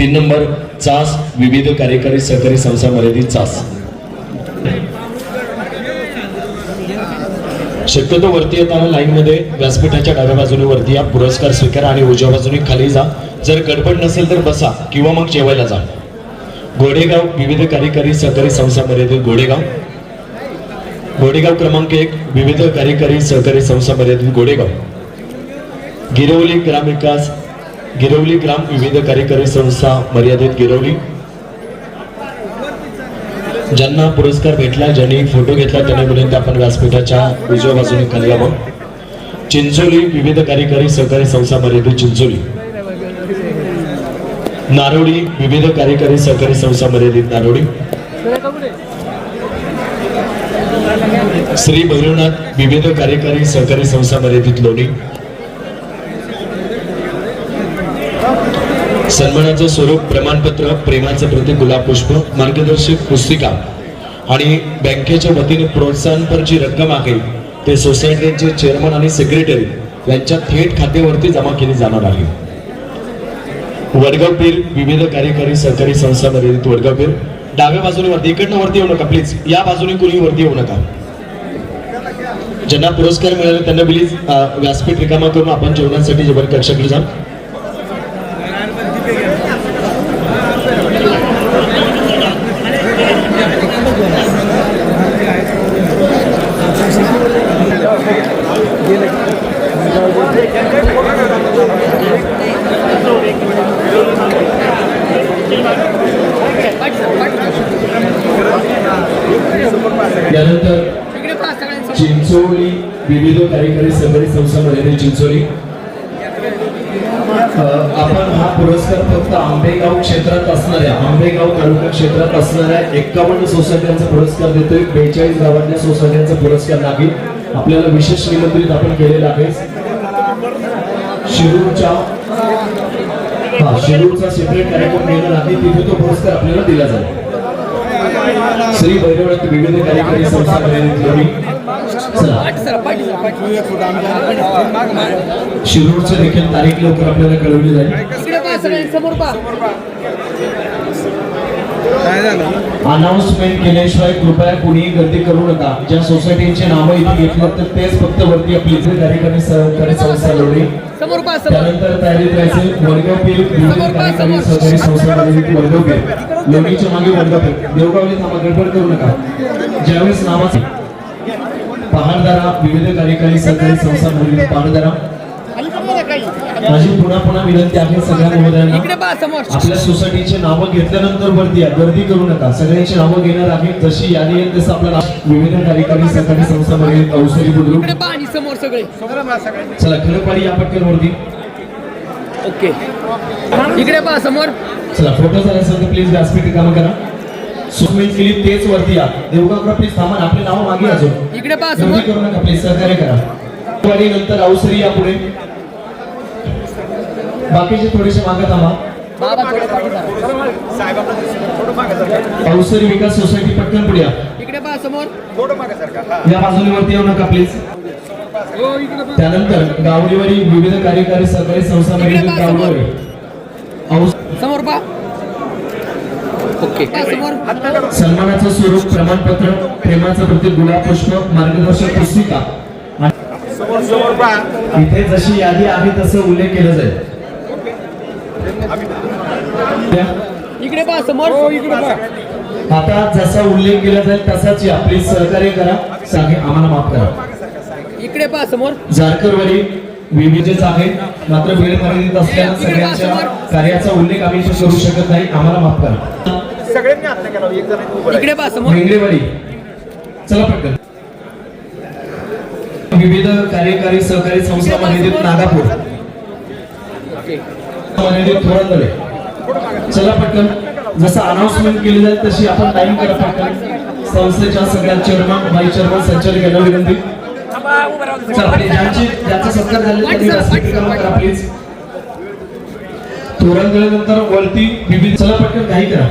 तीन नंबर चास विविध कार्यकारी सहकारी संस्था मर्यादित चास. शक्यतो वरती येताना लाईन मध्ये व्यासपीठाच्या डाव्या बाजूने वरती या पुरस्कार स्वीकारा आणि उजव्या बाजूने खाली जा. जर गडबड नसेल तर बसा किंवा मग जेवायला जा. गोडेगाव विविध कार्यकारी सहकारी संस्था मर्यादित गोडेगाव. गोडेगाव क्रमांक एक विविध कार्यकारी सहकारी संस्था मर्यादित गोडेगाव. गिरवली ग्रामविकास गिरवली ग्राम विविध कार्यकारी संस्था मर्यादित गिरवली. ज्यांना पुरस्कार भेटला ज्यांनी फोटो घेतला त्यांनी आपण व्यासपीठाच्या उजव्या बाजूने खाली यावं चिंचोली विविध कार्यकारी सहकारी संस्था मर्यादित चिंचोली. नारोडी विविध कार्यकारी सहकारी संस्था मर्यादित नारोडी. श्री भैरवनाथ विविध कार्यकारी सहकारी संस्था मर्यादित लोणी. सन्मानाचं स्वरूप प्रमाणपत्र प्रेमाचं प्रतीक गुलाब पुष्प मार्गदर्शक पुस्तिका आणि बँकेच्या वतीने प्रोत्साहनपर जी रक्कम आहे. ते सोसायटीचे चेअरमन आणि सेक्रेटरी यांच्या थेट खात्यावरती जमा केली जाणार आहे. वडगाव बिल विविध कार्यकारी सहकारी संस्था मर्यादित वडगाव डाव्या बाजूने वरती इकडनं वरती येऊ नका प्लीज या बाजूने कुणी वरती येऊ नका. ज्यांना पुरस्कार मिळाले त्यांना प्लीज व्यासपीठ रिकामा करून आपण जेवणासाठी जबर कक्षाकडे जा त्यानंतर चिंचोली विविध कार्यकारी सहकारी संस्थांमध्ये चिंचोली आपण हा पुरस्कार फक्त आंबेगाव क्षेत्रात असणाऱ्या आंबेगाव तालुका क्षेत्रात असणाऱ्या एक्कावन्न सोसायट्यांचा पुरस्कार देतोय. बेचाळीस गावातल्या सोसायट्यांचा पुरस्कार लागेल. आपल्याला विशेष निमंत्रित आपण केलेलं आहे. शिरूरच्या हा शिरूरचा सेपरेट कार्यक्रम घेणार आहे तिथे तो पुरस्कार आपल्याला दिला जाईल. श्री भैरवनाथ विविध कार्यकारी संस्था लोणी चला. देखील तारीख लवकर आपल्याला कळवली जाईल. अनाउन्समेंट केल्याशिवाय कृपया कुणीही गर्दी करू नका. ज्या सोसायटीचे नावं इथे घेतलं तर तेच फक्त वरती आपली इथे कार्यकारी सहकारी संस्था समोर. त्यानंतर तयारीत राहायचे विविध कार्यकारी सहकारी संस्थांमध्ये वडगाव पीर. लोणीच्या मागे वडगाव पीर. देवगावले थांबा गडबड करू नका. ज्यावेळेस नावाचे पहाडदारा विविध कार्यकारी सहकारी संस्थांमध्ये पहाडदारा माझी पुन्हा पुन्हा विनंती आहे सगळ्या महोदयांना आपल्या सोसायटीचे नावं घेतल्यानंतर वरती या गर्दी करू नका. सगळ्यांची नावं घेणार आहे जशी यादी येईल तसं आपलं नाव विविध कार्यकारी सहकारी संस्थांमध्ये अवसरी बुद्रुक. चला खरपाडी या पटकन वरती ओके. इकडे पहा समोर. चला फोटो झाला असेल तर प्लीज व्यासपीठ काम करा. सुमेंट केली तेच वरती या. देवगावकर प्लीज थांबा आपली नावं मागे अजून. इकडे पहा गर्दी करू नका. प्लीज सहकार्य करा. नंतर अवसरी या पुढे बाकीचे थोडेसे मागे थांबा. बाबा थोडं पाठी जा. अवसरी विकास सोसायटी पटकन पुढे या. इकडे पहा समोर. या बाजूने वरती येऊ नका प्लीज हो त्यानंतर गावडीवाडी विविध कार्यकारी सहकारी संस्थांमध्ये इकडे पहा समोर. ओके. समोर. सन्मानाचं स्वरूप प्रमाणपत्र प्रेमाचं प्रतीक गुलाब पुष्प मार्गदर्शक पुस्तिका. इथे जशी यादी आहे तसं उल्लेख केला जाईल. इकडे पहा समोर. इकडे पहा. आता जसा उल्लेख केला जाईल तसाच या. प्लीज सहकार्य करा. सांगे आम्हाला माफ करा. इकडे पहा समोर. जारकरवाडी विविधच आहे. मात्र वेळ मर्यादित असल्यानं सगळ्यांच्या कार्याचा उल्लेख आम्ही करू शकत नाही. आम्हाला माफ करा. सगळ्यांनी इकडे पहा समोर. चला पटकन. विविध कार्यकारी सहकारी संस्था मर्यादित नागापूर. मर्यादित थोरातले चला पटकन. जसं अनाउन्समेंट केली जाईल तशी आपण टाइम करा पटकन. संस्थेच्या सगळ्या चेअरमन वाईस चेअरमन संचालक यांना विनंती. प्लीज ज्यांची ज्याचा सत्कार झाले त्यांनी व्यासपीठ क्रमांक करा प्लीज तोरण दिल्यानंतर वरती विविध चला पटकन काही करा.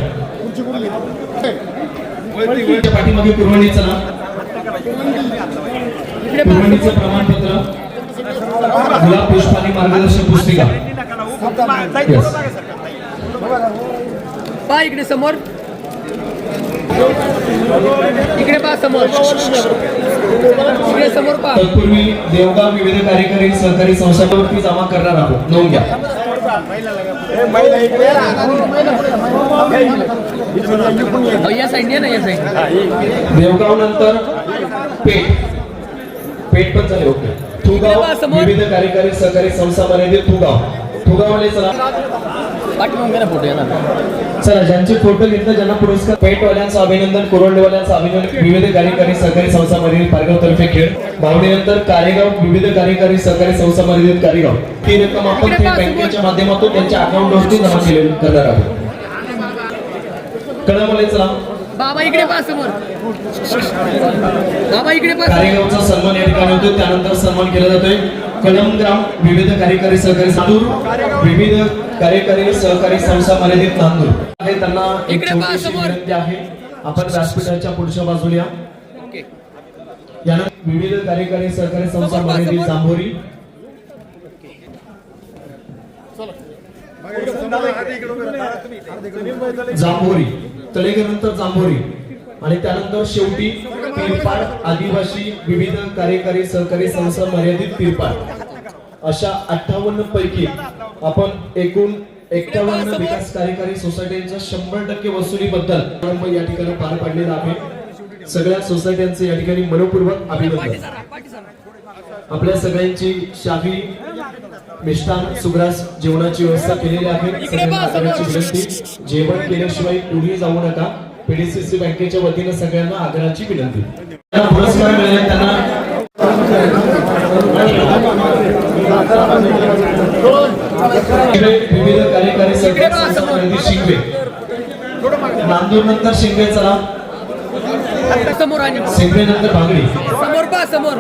पाठीमागे पुरवणी चला. पुरवणीचं प्रमाणपत्र. गुलाब पुष्पानी मार्गदर्शक पुस्तिका. पहा इकडे समोर. इकडे पहा समोर. इकडे समोर पहा तत्पूर्वी देवगाव विविध कार्यकारी सहकारी संस्थांवरती जमा करणार आहोत. नोंद घ्या. अहो, या साईडने ना या साईड. देवगाव नंतर पेठ. पेठ पण झाले ओके. तुगाव. विविध कार्यकारी सहकारी संस्था मर्यादित तुगाव चला ना फोटो येणार. चला ज्यांचे फोटो घेतले ज्यांना पुरस्कार पेटवाल्यांचं अभिनंदन कोरंडेवाल्यांचं अभिनंदन विविध कार्यकारी सहकारी संस्था मर्यादित पारगाव तर्फे खेळ भावनेनंतर कार्यगाव विविध कार्यकारी सहकारी ती रक्कम आपण. बँकेच्या माध्यमातून त्यांच्या अकाउंटवरती जमा केले करणार आहोत. कळमले चला बाबा इकडे पहा समोर बाबा इकडे पहा समोर. कार्यगावचा सन्मान या ठिकाणी होतो त्यानंतर सन्मान केला जातोय. कलमग्राम विविध कार्यकारी सहकारी नांदूर विविध कार्यकारी सहकारी संस्था मर्यादित नांदूर आहे त्यांना एक छोटीशी. विनंती आहे आपण व्यासपीठाच्या पुढच्या बाजूला या. ओके यानंतर विविध कार्यकारी सहकारी संस्था मर्यादित. जांभोरी जांभोरी तळेघरनंतर जांभोरी आणि त्यानंतर शेवटी तिरपाड आदिवासी विविध कार्यकारी सहकारी संस्था मर्यादित तिरपाड अशा अठ्ठावन्न पैकी आपण एकूण एक्कावन्न विकास कार्यकारी सोसायटीच्या शंभर टक्के वसुलीबद्दल प्रारंभ या ठिकाणी पार पाडलेला आहे. सगळ्या सोसायट्यांचे या ठिकाणी मनपूर्वक अभिनंदन. आपल्या सगळ्यांची शाही मिष्टान सुग्रास जेवणाची व्यवस्था केलेली आहे. सगळ्यांना आग्रहाची विनंती. जेवण केल्याशिवाय कुठेही जाऊ नका. पीडीसीसी बँकेच्या वतीनं सगळ्यांना आग्रहाची विनंती. पुरस्कार मिळाले त्यांना विविध कार्यकारी सरकार संस्था शिंगवे नांदूर नंतर शिंगवे चला. समोर आणि भांगडी समोर पहा समोर.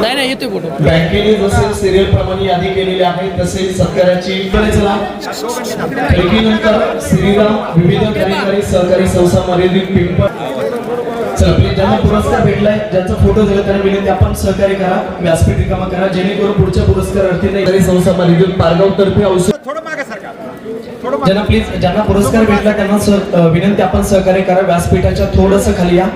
नाही नाही येतोय फोटो. बँकेने जसे सिरियल प्रमाणे यादी केलेली आहे तसे सत्काराची चला. श्रीराम विविध कार्यकारी सहकारी संस्था मर्यादित पिंपळ चला प्लीज ज्यांना पुरस्कार भेटलाय ज्यांचा फोटो दिला त्यांना विनंती आपण सहकार्य करा. व्यासपीठ रिकामा करा. जेणेकरून पुढच्या पुरस्कारार्थीने सहकारी संस्था मर्यादित पारगाव तर्फे औषध थोडं मागे सरकार थोडं ज्यांना प्लीज ज्यांना पुरस्कार भेटला त्यांना विनंती आपण सहकार्य करा. व्यासपीठाच्या थोडस खाली या.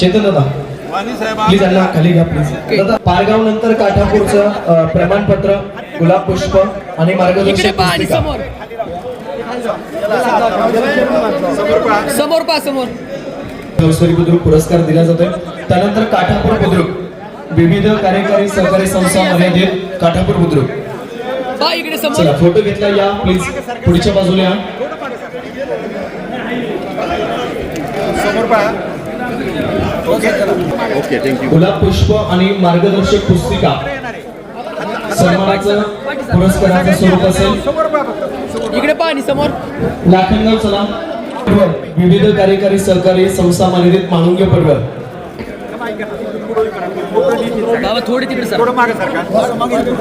चेतन दादा. वाणी साहेब प्लीज यांना खाली घ्या प्लीज दादा पारगाव नंतर काठापूरचं प्रमाणपत्र गुलाब पुष्प आणि मार्गदर्शक समोर. समोर बुद्रुक पुरस्कार दिला जातोय. त्यानंतर काठापूर बुद्रुक. विविध कार्यकारी सहकारी संस्था मर्यादित काठापूर बुद्रुक. इकडे समोर. चला फोटो घेतला या प्लीज पुढच्या बाजूला या. समोर पहा ओके ओके थँक्यू गुलाब पुष्प आणि मार्गदर्शक पुस्तिका. सन्मानाचं पुरस्काराचं स्वरूप असेल. इकडे पहा आणि समोर. लाखनगाव चला. विविध कार्यकारी सहकारी संस्था मर्यादित माणुंगे पडवळ बाबा थोडे तिकडे सर. थोडं मागे सरकार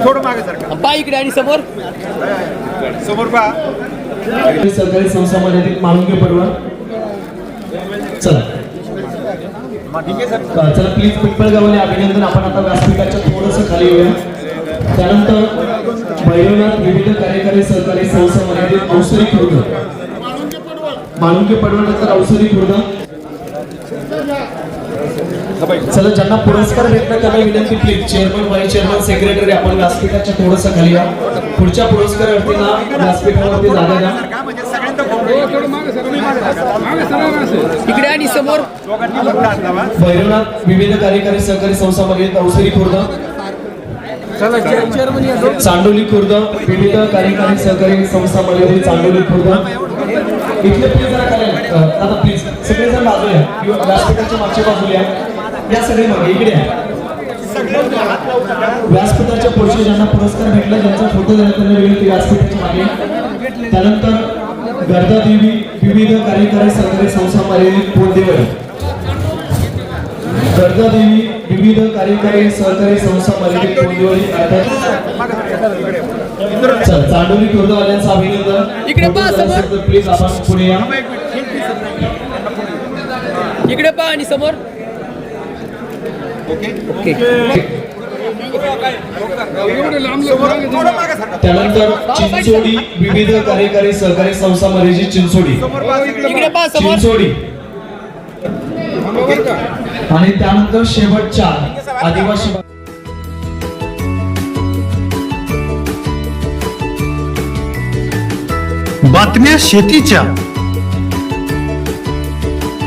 थोडं मागे सरकार पहा इकडे आणि समोर. समोर पहा. सहकारी संस्था मर्यादित माणुंगे पडवळ चला. चला प्लीज पिंपळगावले अभिनंदन. आपण आता व्यासपीठाच्या थोडस खाली येऊया. त्यानंतर भैरवनाथ विविध कार्यकारी सहकारी संस्था मर्यादित औषधी खुर्द. माणुंगे पडवळ. नंतर औषधी खुर्द. चला ज्यांना पुरस्कार भेटला त्यांना विनंती please chairman vice chairman secretary आपण व्यासपीठाच्या थोडस खाली या. पुढच्या पुरस्कारार्थींना व्यासपीठावरती जागा द्या. इकडे आणि समोर. भैरवनाथ विविध कार्यकारी सहकारी संस्था मर्यादित औषधी खुर्द. चांडोली खुर्द विविध कार्यकारी सहकारी संस्था मर्यादित चांडोली खुर्द. इथले दादा प्लीज सगळेजण बाजूला या. किंवा व्यासपीठाच्या मागच्या बाजूला या. सगळे मागे इकडे या. व्यासपीठाच्या पुढचे ज्यांना पुरस्कार भेटला ज्यांचा फोटो त्यांना विनंती व्यासपीठाच्या मागे. त्यानंतर गर्दा देवी विविध कार्यकारी सहकारी संस्था मर्यादित पोटदेवळी गर्दा देवी विविध कार्यकारी सहकारी संस्था मर्यादित पोटदेवळी अर्थात चांडोली खुर्दवाल्यांचं अभिनंदन. प्लीज आपण पुढे या. इकडे पहा आणि समोर. ओके. त्यानंतर चिंचोडी विविध कार्यकारी सहकारी संस्था मर्यादित चिंचोडी. इकडे पहा समोर. चिंचोडी. आणि त्यानंतर शेवटच्या आदिवासी बातम्या शेतीच्या.